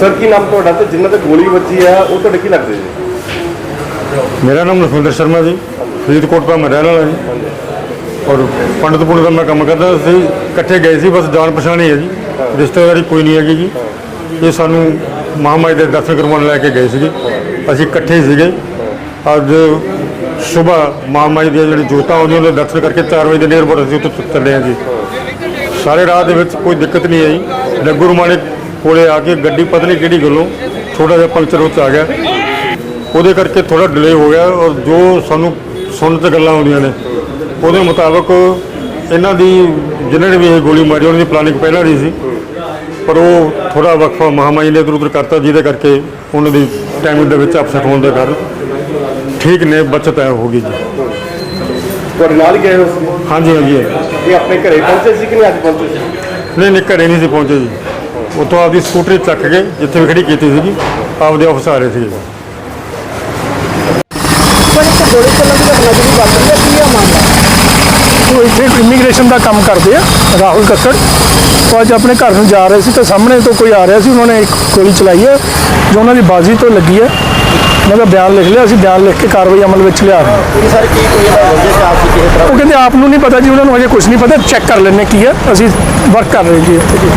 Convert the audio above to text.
Sir, ਕੀ ਨਾਮ ਤੁਹਾਡਾ ਤੇ ਜਿਨ੍ਹਾਂ ਤੇ ਗੋਲੀ ਵੱਜੀ ਹੈ ਉਹ ਤੁਹਾਡੇ ਕੀ ਲੱਗਦੇ ਜੀ? ਮੇਰਾ ਨਾਮ ਲਖਵਿੰਦਰ ਸ਼ਰਮਾ ਜੀ, ਫਰੀਦਕੋਟ ਦਾ ਮੈਂ ਰਹਿਣ ਵਾਲਾ ਜੀ। ਔਰ ਪੰਡਤਪੁਰ ਦਾ ਮੈਂ ਕੰਮ ਕਰਦਾ ਸੀ ਇਕੱਠੇ ਗਏ ਸੀ, ਬਸ ਜਾਣ ਪਛਾਣ ਹੀ ਹੈ ਜੀ। ਰਿਸ਼ਤੇਦਾਰੀ ਕੋਈ ਨਹੀਂ ਹੈਗੀ ਜੀ। ਇਹ ਸਾਨੂੰ ਮਹਾਮਾਈ ਦੇ ਦਰਸ਼ਨ ਕਰਵਾਉਣ ਲੈ ਕੇ ਗਏ ਸੀਗੇ। ਅਸੀਂ ਇਕੱਠੇ ਹੀ ਸੀਗੇ। ਅੱਜ ਸਵੇਰ ਮਹਾਮਾਈ ਦੀਆਂ ਜਿਹੜੀ ਜੋਤਾਂ ਆਉਂਦੀਆਂ, ਉਹਦੇ ਦਰਸ਼ਨ ਕਰਕੇ 4 ਵਜੇ ਦੇ ਨੇੜੇ ਬੋਰ ਅਸੀਂ ਉੱਥੇ ਚੱਲੇ ਹਾਂ ਜੀ। ਸਾਰੇ ਰਾਹ ਦੇ ਵਿੱਚ ਕੋਈ ਦਿੱਕਤ ਨਹੀਂ ਆਈ ਲੱਗੂ ਰਮਾਣੇ ਕੋਲੇ ਆ ਕੇ ਗੱਡੀ ਪਤਾ ਨਹੀਂ ਕਿਹੜੀ ਗੱਲੋਂ ਥੋੜਾ ਜਿਹਾ ਪੰਕਚਰ ਉੱਚ ਆ ਗਿਆ। ਉਹਦੇ ਕਰਕੇ ਥੋੜਾ ਡਿਲੇ ਹੋ ਗਿਆ ਔਰ ਜੋ ਸਾਨੂੰ ਸੁਣਨ ਤੇ ਗੱਲਾਂ ਆਉਂਦੀਆਂ ਨੇ ਉਹਦੇ ਮੁਤਾਬਕ ਇਹਨਾਂ ਦੀ ਜਿਨ੍ਹਾਂ ਨੇ ਵੀ ਇਹ ਗੋਲੀ ਮਾਰੀ ਉਹਨਾਂ ਦੀ ਪਲਾਨਿੰਗ ਪਹਿਲਾਂ ਦੀ ਸੀ। ਪਰ ਉਹ ਥੋੜਾ ਵਕਫਾ ਮਹਾਮਾਈ ਨੇ ਇੱਧਰ ਉੱਧਰ ਕਰਤਾ ਜਿਹਦੇ ਕਰਕੇ ਉਹਨਾਂ ਦੀ ਟਾਈਮਿੰਗ ਦੇ ਵਿੱਚ ਅਪਸੈਟ ਹੋਣ ਦੇ ਕਾਰਨ ਠੀਕ ਨੇ ਬਚਤ ਹੈ ਹੋ ਗਈ ਜੀ। ਤੁਹਾਡੇ ਨਾਲ ਗਏ ਹੋ? ਹਾਂਜੀ ਹਾਂਜੀ। ਇਹ ਆਪਣੇ ਘਰੇ ਪਹੁੰਚੇ ਸੀ ਕਿ ਨਹੀਂ ਅੱਜ ਪਹੁੰਚੇ ਸੀ? ਨਹੀਂ ਨਹੀਂ ਘਰੇ ਨਹੀਂ ਸੀ ਪਹੁੰਚੇ ਜੀ। ਉੱਥੋਂ ਆਪਦੀ ਸਕੂਟਰੀ ਚੱਕ ਕੇ ਜਿੱਥੇ ਵੀ ਖੜੀ ਕੀਤੀ ਸੀਗੀ ਆਪਦੇ ਆਫਿਸ ਆ ਰਹੇ ਸੀਗੇ। ਪਰ ਇੱਕ ਗੋਲੀ ਚੱਲਣ ਦੀ ਘਟਨਾ ਜਿਹੜੀ ਵਾਪਰੀ ਹੈ ਕੀ ਹੈ ਮਾਮਲਾ? ਉਹ ਇੱਥੇ ਇਮੀਗ੍ਰੇਸ਼ਨ ਦਾ ਕੰਮ ਕਰਦੇ ਆ ਰਾਹੁਲ ਕੱਕੜ। ਉਹ ਅੱਜ ਆਪਣੇ ਘਰ ਨੂੰ ਜਾ ਰਹੇ ਸੀ ਤੇ ਸਾਹਮਣੇ ਤੋਂ ਕੋਈ ਆ ਰਿਹਾ ਸੀ ਉਹਨਾਂ ਨੇ ਇੱਕ ਗੋਲੀ ਚਲਾਈ ਹੈ ਜੋ ਉਹਨਾਂ ਦੀ ਬਾਜ਼ੀ ਤੋਂ ਲੱਗੀ ਹੈ ਉਹਨਾਂ ਦਾ ਬਿਆਨ ਲਿਖ ਲਿਆ ਅਸੀਂ ਬਿਆਨ ਲਿਖ ਕੇ ਕਾਰਵਾਈ ਅਮਲ ਵਿੱਚ ਲਿਆ ਰਹੇ ਹਾਂ। ਇਹ ਸਰ ਕੀ ਕੋਈ ਇਹਦਾ ਵਜ੍ਹਾ ਸੀ ਆਪਸੀ ਕਿਸੇ ਤਰ੍ਹਾਂ? ਉਹ ਕਹਿੰਦੇ ਆਪ ਨੂੰ ਨਹੀਂ ਪਤਾ ਜੀ ਉਹਨਾਂ ਨੂੰ ਅਜੇ ਕੁਝ ਨਹੀਂ ਪਤਾ ਚੈੱਕ ਕਰ ਲੈਣੇ ਕੀ ਹੈ ਅਸੀਂ ਵਰਕ ਕਰ ਰਹੇ ਜੀ ਇੱਥੇ ਜੀ।